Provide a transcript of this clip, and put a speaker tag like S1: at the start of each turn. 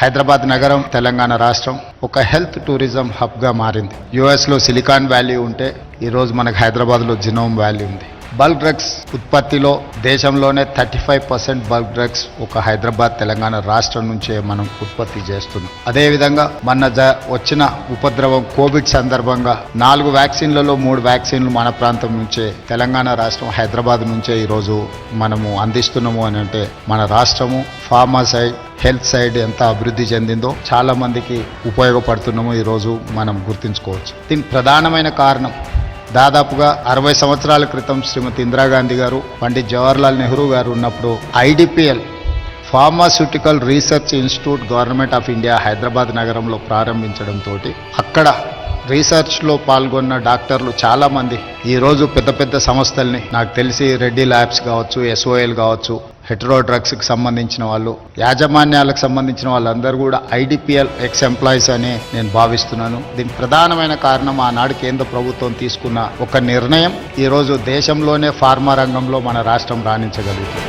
S1: హైదరాబాద్ నగరం తెలంగాణ రాష్ట్రం ఒక హెల్త్ టూరిజం హబ్గా మారింది. యుఎస్లో సిలికాన్ వ్యాలీ ఉంటే ఈరోజు మనకు హైదరాబాద్లో జినోమ్ వ్యాలీ ఉంది. బల్క్ డ్రగ్స్ ఉత్పత్తిలో దేశంలోనే thirty five percent bulk drugs ఒక హైదరాబాద్ తెలంగాణ రాష్ట్రం నుంచే మనం ఉత్పత్తి చేస్తున్నాం. అదేవిధంగా మన జ వచ్చిన ఉపద్రవం కోవిడ్ సందర్భంగా నాలుగు వ్యాక్సిన్లలో మూడు వ్యాక్సిన్లు మన ప్రాంతం నుంచే తెలంగాణ రాష్ట్రం హైదరాబాద్ నుంచే ఈరోజు మనము అందిస్తున్నాము అని అంటే మన రాష్ట్రము ఫార్మా సైడ్ హెల్త్ సైడ్ ఎంత అభివృద్ధి చెందిందో చాలా మందికి ఉపయోగపడుతున్నామో ఈరోజు మనం గుర్తుంచుకోవచ్చు. దీనికి ప్రధానమైన కారణం దాదాపుగా అరవై సంవత్సరాల క్రితం శ్రీమతి ఇందిరాగాంధీ గారు పండిత్ జవహర్లాల్ నెహ్రూ గారు ఉన్నప్పుడు IDPL pharmaceutical research institute government of India Hyderabad నగరంలో ప్రారంభించడంతో అక్కడ రీసెర్చ్లో పాల్గొన్న డాక్టర్లు చాలామంది. ఈరోజు పెద్ద పెద్ద సంస్థల్ని నాకు తెలిసి రెడ్డి ల్యాబ్స్ కావచ్చు ఎస్ఓఎల్ కావచ్చు హెట్రో డ్రగ్స్కి సంబంధించిన వాళ్ళు యాజమాన్యాలకు సంబంధించిన వాళ్ళందరూ కూడా ఐడిపిఎల్ ఎక్స్ ఎంప్లాయీస్ అని నేను భావిస్తున్నాను. దీనికి ప్రధానమైన కారణం ఆనాడు కేంద్ర ప్రభుత్వం తీసుకున్న ఒక నిర్ణయం. ఈరోజు దేశంలోనే ఫార్మా రంగంలో మన రాష్ట్రం రాణించగలుగుతుంది.